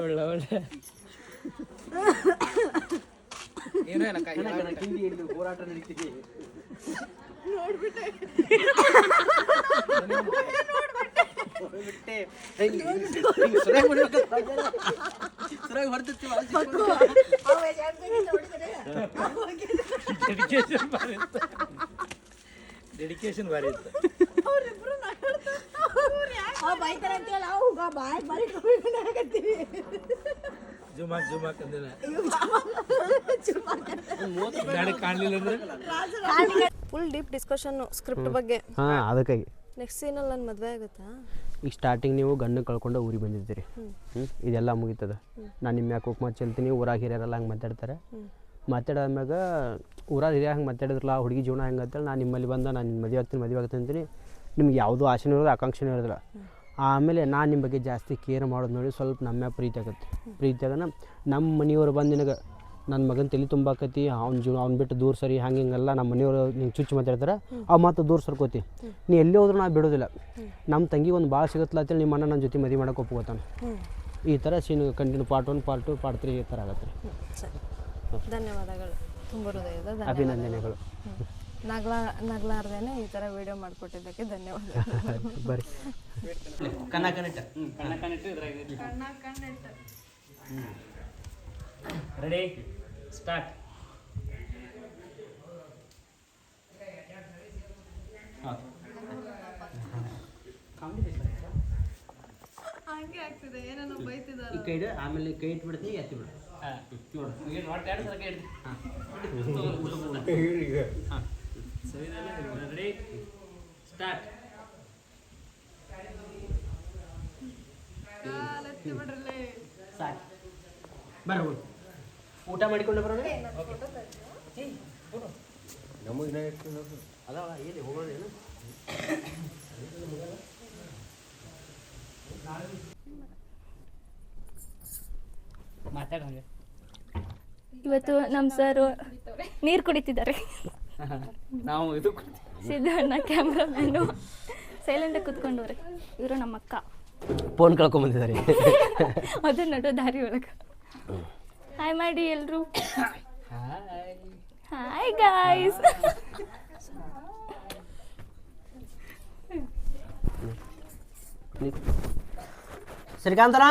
ಒಳ್ಳೆ ಒಳ್ಳೆ ಹೋರಾಟ ನಡೀತಿದೆ ಡೆಡಿಕೇಶನ್ ಭಾರಿ ಇತ್ತು. ಡೆಡಿಕೇಶನ್ ಭಾರಿ ಇತ್ತು. ಬೈತಾರೆ ಅಂತೇಳಿ ನಾವು ಬಾಯ್ ಬಾರಿ ಆಗತ್ತೀವಿ. ಜುಮಾಕ್ ಜುಮಾಕ್ ಅಂದಿಲ್ಲ. ನಾಳೆ ಕಾಣಲಿಲ್ಲ ಅಂದ್ರೆ? ಫುಲ್ ಡೀಪ್ ಡಿಸ್ಕಷನ್ ಸ್ಕ್ರಿಪ್ಟ್ ಬಗ್ಗೆ. ಹಾಂ ಅದಕ್ಕಾಗಿ. ನೆಕ್ಸ್ಟ್ ಸೀನಲ್ಲಿ ನನ್ನ ಮದುವೆ ಆಗುತ್ತಾ? ಈಗ ಸ್ಟಾರ್ಟಿಂಗ್ ನೀವು ಗಂಡು ಕಳ್ಕೊಂಡು ಊರಿಗೆ ಬಂದಿದ್ದೀರಿ. ಹ್ಞೂ ಇದೆಲ್ಲ ಮುಗೀತದ. ನಾನು ನಿಮ್ಮ ಯಾಕೆ ಕುಕ್ಮ ಚೆಲ್ತೀನಿ? ಊರಾಗ ಹಿರಿಯರಲ್ಲ ಹಂಗೆ ಮಾತಾಡ್ತಾರೆ. ಮಾತಾಡಾದ್ಮ್ಯಾಗ ಊರಾಗ ಹಿರಿಯ ಹಂಗೆ ಮಾತಾಡಿದ್ರಲ್ಲ ಹುಡುಗಿ ಜೀವನ ಹೆಂಗೆ ಅಂತೇಳಿ ನಾನು ನಿಮ್ಮಲ್ಲಿ ಬಂದ ನಾನು ನಿಮ್ಮ ಮದುವೆ ಆಗ್ತೀನಿ ಮದುವೆ ಆಗ್ತೀನಿ ಅಂತೀನಿ. ನಿಮ್ಗೆ ಯಾವುದೂ ಆಸೆನೂ ಇರೋದು ಆಕಾಂಕ್ಷೆನೂ ಇರೋದಿಲ್ಲ. ಆಮೇಲೆ ನಾನು ನಿಮ್ಮ ಬಗ್ಗೆ ಜಾಸ್ತಿ ಕೇರ್ ಮಾಡೋದು ನೋಡಿ ಸ್ವಲ್ಪ ನಮ್ಮ ಮ್ಯಾಗ ಪ್ರೀತಿ ಆಗುತ್ತೆ. ಪ್ರೀತಿ ಆಗನ ನಮ್ಮ ಮನೆಯವ್ರು ಬಂದು ನಿನಗೆ ನನ್ನ ಮಗನ ತಲೆ ತುಂಬಾಕತಿ ಅವ್ನ ಜೀವ ಅವ್ನು ಬಿಟ್ಟು ದೂರ ಸರಿ ಹಂಗೆ ಹಿಂಗೆಲ್ಲ ನಮ್ಮ ಮನೆಯವರು ನಿಂಗೆ ಚುಚ್ಚು ಮಾತಾಡ್ತಾರೆ ಅವು ಮಾತು ದೂರ ಸರ್ಕೋತಿ. ನೀ ಎಲ್ಲಿ ಹೋದ್ರೂ ನಾ ಬಿಡೋದಿಲ್ಲ. ನಮ್ಮ ತಂಗಿ ಒಂದು ಭಾಳ ಸಿಗುತ್ತಲ್ಲ ಅಂತೇಳಿ ನಿಮ್ಮ ಅಣ್ಣ ನನ್ನ ಜೊತೆ ಮದುವೆ ಮಾಡಕ್ಕೆ ಒಪ್ಕೋತಾನೆ. ಈ ಥರ scene continue part one part two part three ಈ ಥರ ಆಗತ್ತೆ. ರೀ ಧನ್ಯವಾದಗಳು. ತುಂಬ ಹೃದಯದ ಅಭಿನಂದನೆಗಳು. ನಗ್ಲಾ ನಗ್ಲಾರ್ದೇನೆ ಈ ಥರ ವಿಡಿಯೋ ಮಾಡ್ಕೊಟ್ಟಿದ್ದಕ್ಕೆ ಧನ್ಯವಾದ. ಬರ್ರಿ. ಕನ್ನ ರೆಡಿ ಸ್ಟಾರ್ಟ್ ಈ ಕೈ ಇಡು, ಆಮೇಲೆ ಕೈ ಇಟ್ಬಿಡ್ತೀನಿ ಎತ್ತಿ ಬಿಡು. Ready start. ಸಾಕು. ಬರ್ರಿ ಹೋಗಿ. ಊಟ ಮಾಡಿಕೊಂಡು ಬರೋಣ. ಅದಾವ ಏನು ಹೋಗೋದೇನು ಮಾತಾಡ ಹಂಗೆ ಇವತ್ತು ನಮ್ಮ ಸರ್ ನೀರು ಕುಡಿತಿದ್ದಾರೆ. ನಾವು ಇದು ಸಿದ್ದಣ್ಣ ಕ್ಯಾಮ್ರಾಮ್ಯಾನು ಸೈಲೆಂಟಾಗಿ ಕುತ್ಕೊಂಡವ್ರೆ. ಇವರು ನಮ್ಮ ಅಕ್ಕ. ಫೋನ್ ಕಳ್ಕೊಂಬಂದಿದ್ದಾರೆ. ಅದು ನಡು ದಾರಿ ಒಳಗೆ. ಹಾಯ್ ಮಾಡಿ ಎಲ್ರು? ಹಾಯ್ ಗಾಯ್ಸ್ ಶ್ರೀಕಾಂತನ?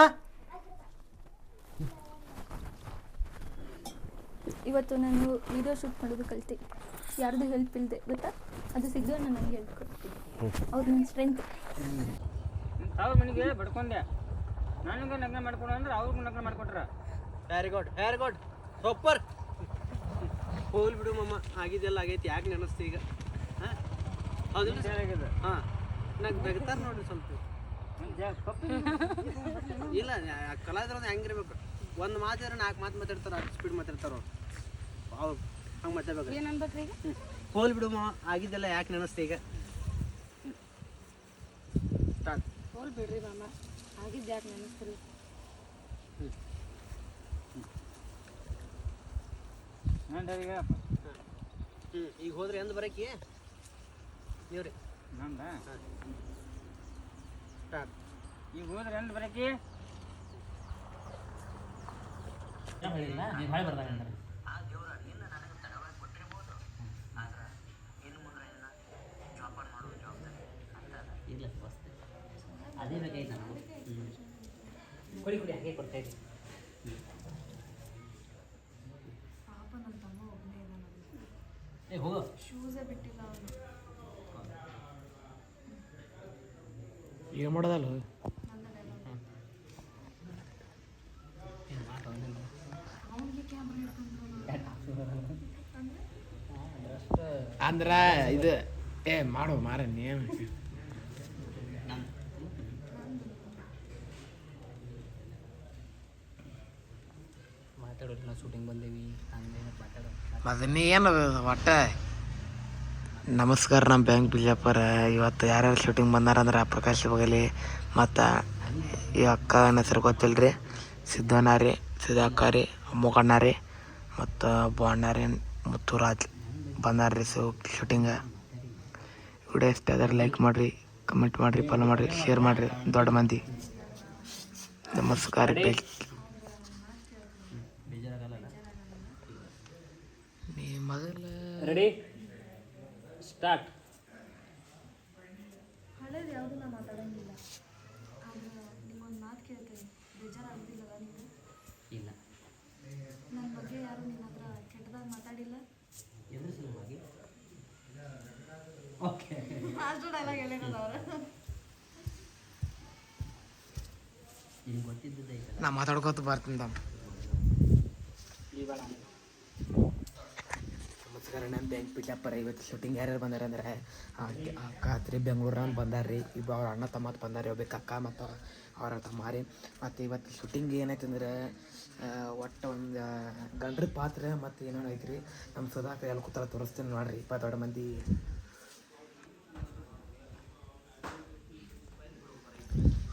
ಇವತ್ತು ನಾನು ವಿಡಿಯೋ ಶೂಟ್ ಮಾಡೋದು ಕಲ್ತೆ. ಯಾರ್ದು ಹೆಲ್ಪ್ ಇಲ್ಲದೆ ಗೊತ್ತಾ? ಅದು ಸಿದ್ದಣ್ಣ ನನಗೆ ಹೇಳ್ಕೊಡ್ತೀನಿ ಅವ್ರು ನನ್ನ ಸ್ಟ್ರೆಂತ್ ತಾವು ಮನೆಗೆ ಬಡ್ಕೊಂಡೆ. ನನಗೆ ನಗ್ನ ಮಾಡ್ಕೊಡು ಅಂದ್ರೆ ಅವ್ರಿಗೂ ನಗ್ನ ಮಾಡ್ಕೊಟ್ರ. Very good very good super ಹೋಗ್ಲಿ ಬಿಡು ಮಮ್ಮ ಆಗಿದೆಲ್ಲ ಆಗೈತಿ ಯಾಕೆ ನೆನಸ್ತಿ ಈಗ? ಹಾಂ? ಹೌದಿಲ್ಲ ಹಾಂ. ನಂಗೆ ಬೆಗ್ತಾರ ನೋಡ್ರಿ ಸ್ವಲ್ಪ. ಇಲ್ಲ ಕಲಾವಿದ್ರ ಹೆಂಗಿರ್ಬೇಕು? ಒಂದು ಮಾತಾದ್ರೆ ನಾಲ್ಕು ಮಾತು ಮಾತಾಡ್ತಾರೆ ಅಷ್ಟು ಸ್ಪೀಡ್ ಮಾತಾಡ್ತಾರ ಅವ್ರು ಹಂಗೆ ಮಾತಾಡ್ಬೇಕು ಏನು ಅನ್ಬೇಕ್ರಿ ಈಗ? ಹೋಗ್ಲಿ ಬಿಡು ಆಗಿದ್ದೆಲ್ಲ ಯಾಕೆ ನೆನಸ್ತಿ ಈಗ? ಸ್ಟಾರ್ಟ್. ಹೋಲ್ ಬಿಡ್ರಿ ಮಾಮ ಆಗಿದ್ದು ಯಾಕೆ ನೆನೆಸ್ತೀರಿ? ನಂದರಿಗೆ ಹ್ಞೂ ಈಗ ಹೋದ್ರೆ ಎಂದು ಬರಕ್ಕೆ? ನೀವ್ರಿ ನಂದ? ಸ್ಟಾರ್ಟ್. ಈಗ ಹೋದ್ರೆ ಎಂದು ಬರಕಿ ಬರ್ದಾಗ ಇಲ್ಲ ಅದೇ ಬೇಕಾಯ್ತು ಕುಡಿ ಕುಡಿ ಹಾಗೆ ಕೊಡ್ತಾ ಇದ್ದೀನಿ. ಏ ಹೋಗು. ಏನು ಮಾಡೋದಲ್ಲ ಅಂದ್ರ? ಇದು ಏ ಮಾಡು ಮಾರ ನೀನು ಮಾತಾಡೋದಿಲ್ಲ ಶೂಟಿಂಗ್ ಬಂದೇವಿ, ಹಂಗೆ ಮಾತಾಡೋ ಅದನ್ನೇ ಏನದ ಒಟ್ಟ ನಮಸ್ಕಾರ ನಮ್ಮ ಬ್ಯಾಂಕ್ ಬಿಜಾಪುರ. ಇವತ್ತು ಯಾರ್ಯಾರು ಶೂಟಿಂಗ್ ಬಂದಾರಂದ್ರೆ ಪ್ರಕಾಶ್ ಬಗಲಿ ಮತ್ತು ಈ ಅಕ್ಕ ಹೆಸರು ಗೊತ್ತಿಲ್ಲ ರೀ ಸಿದ್ದಣ್ಣ ರೀ ಸಿದ್ದಕ್ಕ ರೀ, ಮತ್ತು ಬಾಣ್ಣ ರೀ, ಮುತ್ತುರಾಜ್ ಬಂದಾರ ರೀ ಸೊ ಶೂಟಿಂಗ ವಿಡಿಯೋ ಇಷ್ಟ ಆದ್ರೆ ಲೈಕ್ ಮಾಡಿರಿ ಕಮೆಂಟ್ ಮಾಡಿರಿ ಫಾಲೋ ಮಾಡಿರಿ ಶೇರ್ ಮಾಡಿರಿ, ದೊಡ್ಡ ಮಂದಿ. ನಮಸ್ಕಾರ ರೆಡಿ ಸ್ಟಾರ್ಟ್ ಹಳೇದು ಯಾವುದು ನಾ ಮಾತಾಡೋಂಗಿಲ್ಲ. ಆದ್ರೆ ನಿಮ್ಮೊಂದು ಮಾತು ಕೇಳ್ತೇನೆ. ಬೇಜಾರಾಗೋದಿಲ್ಲಲ್ಲ ನೀವು ಇಲ್ಲ. ನನ್ನ ಬಗ್ಗೆ ಯಾರು ನಿನ್ನ ಹತ್ರ ಕೆಟ್ಟದಾಗ ಮಾತಾಡಿಲ್ಲ? ಎದುರು ಸಲುವಾಗಿ ಓಕೆ. ಅಷ್ಟು ಡೈಲಾಗ್ ಹೇಳಿರೋದು ಅವ್ರು. ನಿಮ್ಗೆ ಗೊತ್ತಿದ್ದದ್ದು ಐತಲ್ಲ ನಾ ಮಾತಾಡ್ಕೋತ ಬರ್ತೀನಿ ತಮ್ಮ ನಮಸ್ಕಾರ, ನಾನು ಬ್ಯಾಂಕ್ ಪಿಟ್ಟಪ್ಪರ ಇವತ್ತು ಶೂಟಿಂಗ್ ಯಾರ್ಯಾರು ಬಂದಾರ ಅಂದ್ರೆ ಅಕ್ಕ ಹತ್ರಿ ಬಂದಾರ ರೀ ಇಬ್ಬ ಅವ್ರ ಅಣ್ಣ ತಮ್ಮ ಬಂದಾರ ಒಬ್ಬ ಅಕ್ಕ ಮತ್ತು ಅವ್ರ ತಮ್ಮ ರೀ. ಮತ್ತು ಇವತ್ತು ಶೂಟಿಂಗ್ ಏನಾಯ್ತು ಅಂದ್ರೆ ಒಟ್ಟು ಒಂದು ಗಂಡ್ರ ಪಾತ್ರ ಮತ್ತು ಏನೇನು ರೀ ನಮ್ಮ ಸುಧಾಕ ಎಲ್ಲಿ ಕೂತಾರ ತೋರಿಸ್ತೀನಿ ನೋಡ್ರಿ. ಇಪ್ಪತ್ತು ದೊಡ್ಡ ಮಂದಿ.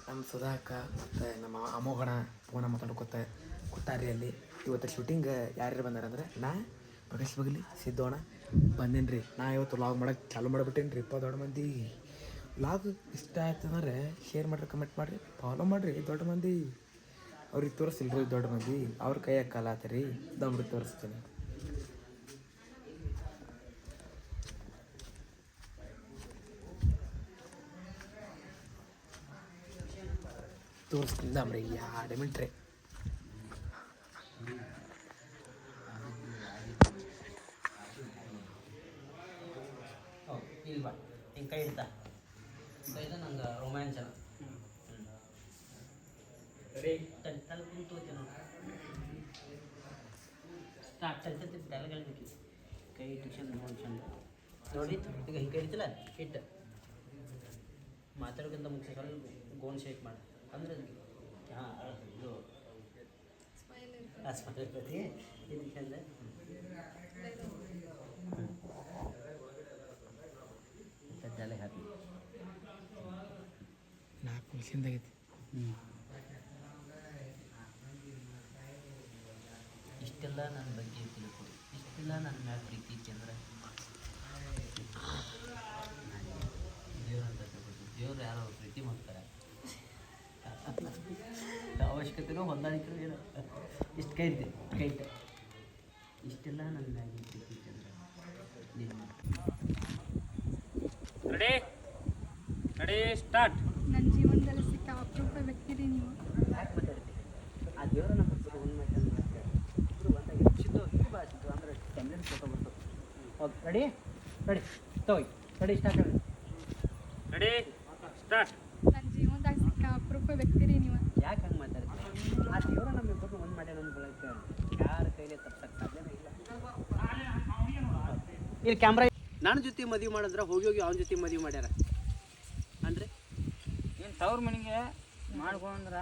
ನಮ್ಮ ಸುಧಾಕ ಮತ್ತು ನಮ್ಮ ಅಮೋಗಣ ಫೋನ ಮಾತಾಡ್ಕೊತ ಕೂತಾರಿ ಅಲ್ಲಿ. ಇವತ್ತು ಶೂಟಿಂಗ್ ಯಾರ್ಯಾರು ಬಂದಾರ ಅಂದ್ರೆ, ನಾ ಪ್ರಕಾಶ್ ಬಗಲಿ, ಸಿದ್ದೋಣ ಬಂದೇನಿ ರೀ ನಾ ಇವತ್ತು ಲಾಗ್ ಮಾಡಕ್ಕೆ ಚಾಲು ಮಾಡಿಬಿಟ್ಟೇನಿ ರೀ ಇಪ್ಪ ದೊಡ್ಡ ಮಂದಿ. ಲಾಗ್ ಇಷ್ಟ ಆಯ್ತಂದ್ರೆ ಶೇರ್ ಮಾಡಿರಿ ಕಮೆಂಟ್ ಮಾಡಿರಿ ಫಾಲೋ ಮಾಡಿರಿ, ದೊಡ್ಡ ಮಂದಿ. ಅವ್ರಿಗೆ ತೋರಿಸಿಲ್ರಿ ದೊಡ್ಡ ಮಂದಿ. ಅವ್ರ ಕೈಯಾಗ ಕಾಲ ಆತರಿ. ದಮ್ರಿಗೆ ತೋರಿಸ್ತೀನಿ. ತೋರಿಸ್ತೀನಿ ದಮ್ರಿ ಎರಡು ಮಿನಿಟ್ ರೀ ಹೌದು ಇಲ್ಲಿ ಬಾ ಹಿಂಗೆ ಕೈ ಇಡ್ತಾ ಕೈ ಇಡ್ತಾ ನಂಗೆ ರೋಮಾಂಚನ ರೆಡಿ ತಲೆ ಸ್ಟಾರ್ಟ್ ತಲೆ ತಲೆ ಕೈ ಇಟ್ಟು ಚಂದ ನೋಡಿ ಚಂದ. ನೋಡಿ ಈಗ ಹಿಂಗೆ ಕೈ ಇಡ್ತಿಲ್ಲ ಇಟ್ಟು ಮಾತಾಡೋಕ್ಕಿಂತ ಮುಂಚೆ ಸ್ವಲ್ಪ ಗೋನ್ ಶೇಕ್ ಮಾಡಿ. ಅಂದ್ರೆ ಹಾಂ ಇದು. ಸ್ಮೈಲ್ ಇರ್ತದೆ. ಇದು ಸಜ್ಜಾಲೆ ಹ್ಯಾಪಿ ನಾಲ್ಕು ನಿಮಿಷದಾಗೈತಿ ಇಷ್ಟೆಲ್ಲ ನನ್ನ ಬಗ್ಗೆ ತಿಳ್ಕೊಡಿ ಇಷ್ಟೆಲ್ಲ ನನ್ನ ಮ್ಯಾಲ ಪ್ರೀತಿ ಚಂದ್ರ ದೇವ್ರಂತ ದೇವ್ರ ಅಂತ ತಿಳ್ಕೊಳ್ತೀನಿ. ದೇವ್ರು ಯಾರೋ ಪ್ರೀತಿ ಮಾಡ್ತಾರೆ. ಅವಶ್ಯಕತೆನೂ ಹೊಂದಾಣಿಕೆ ಏನು ಇಷ್ಟು ಕೈ ಇರ್ತೀನಿ ಕೈ ಇಷ್ಟೆಲ್ಲ ನನ್ನ ಮ್ಯಾಗ ಪ್ರೀತಿ ಐತಿ ಅಂದ್ರೆ ನೀನು ರೆಡಿ ರೆಡಿ ಸ್ಟಾರ್ಟ್. ನನ್ನ ಜೀವನದಲ್ಲಿ ಸಿಕ್ಕ ಅಪರೂಪ ವ್ಯಕ್ತಿ ರೀ ನೀವು ಆ ದೇವರ ನಮ್ಮ ಅಂದ್ರೆ ಕ್ಯಾಮ್ರಾ ಫೋಟೋ ಬರ್ತದೆ. ಓಕೆ ರೆಡಿ ರೆಡಿ ತೋಯ್ ರೆಡಿ ಸ್ಟಾರ್ಟ್ ರೆಡಿ ಸ್ಟಾರ್ಟ್ ನನ್ನ ಜೀವನದಾಗ ಸಿಕ್ಕ ಅಪರೂಪ ವ್ಯಕ್ತಿ ರೀ ನೀವು. ಯಾಕೆ ಹಂಗೆ ಮಾತಾಡ್ತೀವಿ ಆ ದೇವರ ನಮ್ಮ ಇಬ್ಬರು ಒಂದು ಮಾಡ್ಯಾನ ಅಂದ್ಕೊಳಕ್ಕೆ ಯಾರ ಕೈಲಿ ತಪ್ಸಕ್ಕೆ ಸಾಧ್ಯನೇ ಇಲ್ಲ. ಇಲ್ಲಿ ಕ್ಯಾಮ್ರಾ ನನ್ನ ಜೊತೆ ಮದುವೆ ಮಾಡಿದ್ರೆ ಹೋಗಿ ಹೋಗಿ ಅವನ ಜೊತೆ ಮದುವೆ ಮಾಡ್ಯಾರ. ತವ್ರ ಮನೆಗೆ ಮಾಡ್ಕೊಂಡ್ರ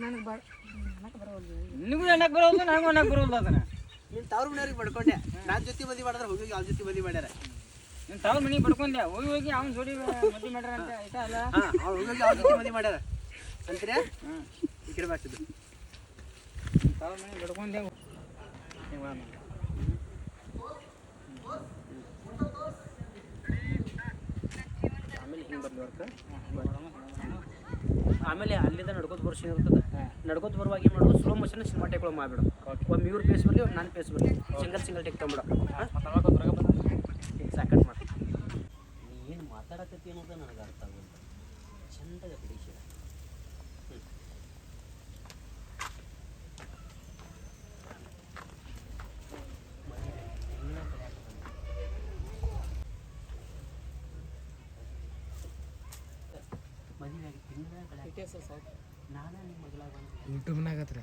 ನನಗೆ ಬರ್ ನನಗೆ ಬರೋದು ನಿನಗೂ ಅನ್ನಕ್ಕೆ ಬರೋದು ನನಗೂ ಅನ್ನಕ್ಕೆ ಅದನ್ನ. ನೀನು ತವ್ರ ಮನೆಯವ್ರಿಗೆ ಪಡ್ಕೊಂಡೆ ನಾನ್ ಜೊತೆ ಮದುವೆ ಮಾಡಿದ್ರೆ ಹೋಗಿ ಹೋಗಿ ಅವ್ರ ಜೊತೆ ಮದುವೆ ಮಾಡ್ಯಾರ. ನೀನು ತವ್ರ ಮನೆಗೆ ಪಡ್ಕೊಂಡೆ ಹೋಗಿ ಹೋಗಿ ಅವ್ನ ಜೋಡಿ ಮದುವೆ ಮಾಡ್ಯಾರ ಅಂತ ಆಯ್ತಾ ಅಲ್ಲ? ಹಾಂ ಅವ್ರು ಹೋಗಿ ಹೋಗಿ ಅವನ ಜೊತೆ ಮದುವೆ ಮಾಡ್ಯಾರ. ಅಂತೀರ ಹ್ಞೂ ಈ ಕಡೆ ಬಾಸಿದ್ದು ತವ್ರ ಮನೆಗೆ ಪಡ್ಕೊಂಡೆ ಆಮೇಲೆ ಹಿಂಗೆ ಬರ್ಲಿ ವರ್ಕ ಆಮೇಲೆ ಅಲ್ಲಿಂದ ನಡ್ಕೋತ ಬರೋ ಸೀನ್ ಇರ್ತದೆ? ನಡ್ಕೋತ ಬರುವಾಗ ಏನು ಮಾಡೋದು ಸ್ಲೋ ಮೋಷನ್ ಸಿನಿಮಾ ಟೇಕ್ಗಳು ಮಾಡಿಬಿಡು. ಒಮ್ಮೆ ಇವ್ರ ಪೇಸ್ ಬರಲಿ ಒಂದು ನಾನು ಪೇಸ್ ಬರಲಿ. ಸಿಂಗಲ್ ಸಿಂಗಲ್ ಟೇಕ್ ತೊಗೊಂಬಿಡು ಸಾಕಟ್ ಮಾಡಿ ನೀ ಏನು ಮಾತಾಡಕತ್ತಿ ಅನ್ನೋದು ನನಗೆ ಅರ್ಥ ಆಗುತ್ತೆ ಚಂದಾಗ ಬಿಡಿಸಿ ಮದುವೆ ತಿಂಗಳ ನಾನು ನಿಮ್ಮ ಮಗಳ ಬಂದು ಯೂಟ್ಯೂಬ್ನಾಗ ಹತ್ರ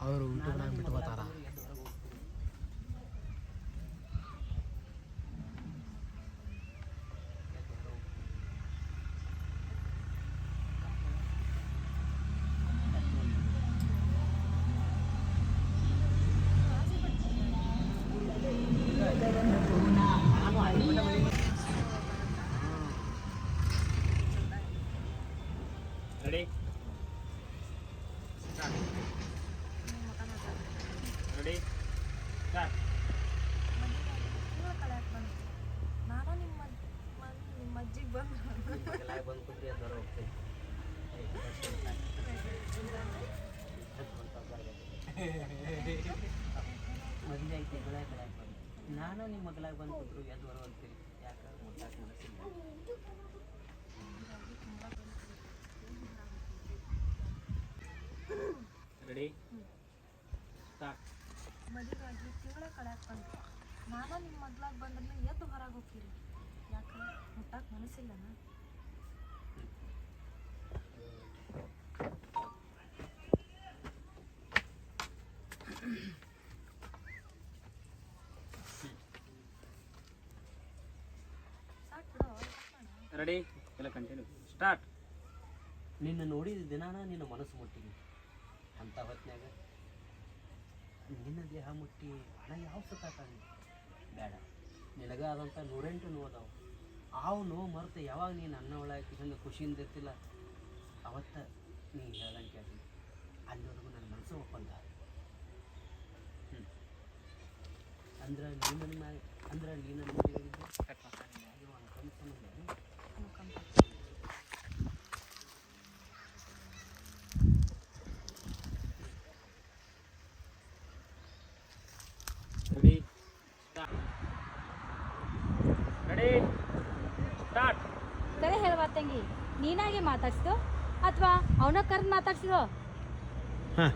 ಅವರು ಯೂಟ್ಯೂಬ್ನಾಗ ಬಿಟ್ಟು ಬರ್ತಾರ ರೆಡಿ ಸ್ಟಾರ್ಟ್ ನಾನು ನಿಮ್ಮ ನಿಮ್ಮ ಅಜ್ಜಿಗೆ ಬಂದು ಬಂದು ಕುದ್ರಿ ಅಂತ ಹೋಗ್ತೀನಿ ಮದುವೆ ಐತೆ ಬೆಳೆ ಬಂದು ನಾನು ನಿಮ್ಮ ಮಗಳಾಗಿ ಬಂದು ಕೂತ್ರು ಎದ್ದು ಬರುವಂತೀರಿ ಯಾಕೆ ಮುಟ್ಟಾಕ ಮನಸ್ಸಿಲ್ಲ ರೆಡಿ ಸ್ಟಾರ್ಟ್ ಮದುವೆಯಾಗಿ ತಿಂಗಳ ಕಳ್ಯಾಕ ಬಂದ್ರಿ ನಾನು ನಿಮ್ಮ ಮಗ್ಲಾಗ ಬಂದ್ರೆ ಎದ್ದು ಹೊರಗೆ ಹೋಗ್ತೀರಿ. ಯಾಕೆ ಮುಟ್ಟಕ್ಕೆ ಮನಸ್ಸಿಲ್ಲನ? ರೆಡಿ ಎಲ್ಲ ಕಂಟಿನ್ಯೂ ಸ್ಟಾರ್ಟ್ ನಿನ್ನ ನೋಡಿದ ದಿನಾನ ನಿನ್ನ ಮನಸ್ಸು ಮುಟ್ಟಿನಿ ಅಂತ ಹೊತ್ತಿನಾಗ ನಿನ್ನ ದೇಹ ಮುಟ್ಟಿ ಹಣ ಯಾವ ಸುಖ ತಾನೆ ಬೇಡ. ನಿನಗ ಆದಂಥ ನೂರೆಂಟು ನೋವು ಅದಾವೆ. ಆವು ನೋವು ಮರೆತು, ಯಾವಾಗ ನೀನು ಅನ್ನ ಒಳಗೆ ಹಿಂಗೆ ಖುಷಿಯಿಂದ ಇರ್ತಿಲ್ಲ, ಅವತ್ತ ನೀನು ಹೇಳ್ದಂಗೆ ಕೇಳ್ತೀನಿ. ಅಲ್ಲಿವರೆಗೂ ನನ್ನ ಮನಸ್ಸು ಒಪ್ಪಂದ ಹ್ಞೂ ಅಂದ್ರೆ ನೀ ನನ್ನ ಅಂದ್ರೆ ನೀನು ನನ್ನ ಮದುವೆ ಅನ್ಕೊಂಡ್ ರೆಡಿ ಸ್ಟಾರ್ಟ್ ರೆಡಿ ಸ್ಟಾರ್ಟ್ ಕರೆ ಹೇಳುವ ತಂಗಿ ನೀನಾಗೆ ಮಾತಾಡ್ಸಿದೋ ಅಥವಾ ಅವನ ಕರೆದು ಮಾತಾಡ್ಸಿದೋ ಹಾಂ.